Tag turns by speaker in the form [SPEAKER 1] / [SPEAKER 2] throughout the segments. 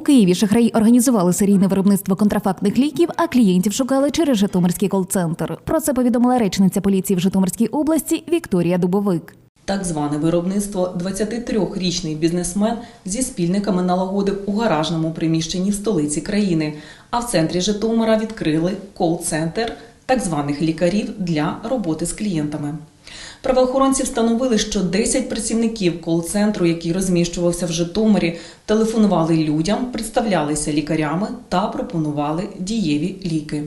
[SPEAKER 1] У Києві шахраї організували серійне виробництво контрафактних ліків, а клієнтів шукали через Житомирський кол-центр. Про це повідомила речниця поліції в Житомирській області Вікторія Дубовик.
[SPEAKER 2] Так зване виробництво 23-річний бізнесмен зі спільниками налагодив у гаражному приміщенні в столиці країни. А в центрі Житомира відкрили кол-центр так званих лікарів для роботи з клієнтами. Правоохоронці встановили, що 10 працівників кол-центру, який розміщувався в Житомирі, телефонували людям, представлялися лікарями та пропонували дієві ліки.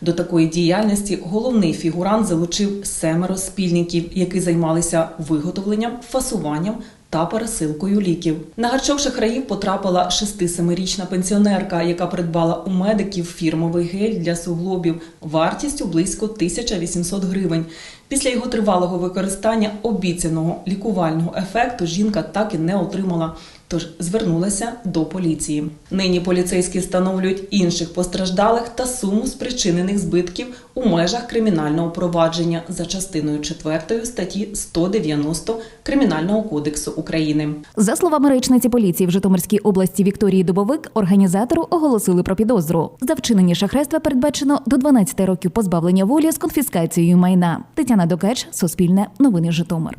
[SPEAKER 2] До такої діяльності головний фігурант залучив семеро спільників, які займалися виготовленням, фасуванням та пересилкою ліків. На гачок шахраїв потрапила 6-7-річна пенсіонерка, яка придбала у медиків фірмовий гель для суглобів вартістю близько 1800 гривень. Після його тривалого використання обіцяного лікувального ефекту жінка так і не отримала. Тож звернулася до поліції. Нині поліцейські встановлюють інших постраждалих та суму спричинених збитків у межах кримінального провадження за частиною 4 статті 190 Кримінального кодексу України.
[SPEAKER 1] За словами речниці поліції в Житомирській області Вікторії Дубовик, організатору оголосили про підозру. За вчинення шахрайства передбачено до 12 років позбавлення волі з конфіскацією майна. Тетяна Докач, Суспільне, Новини Житомир.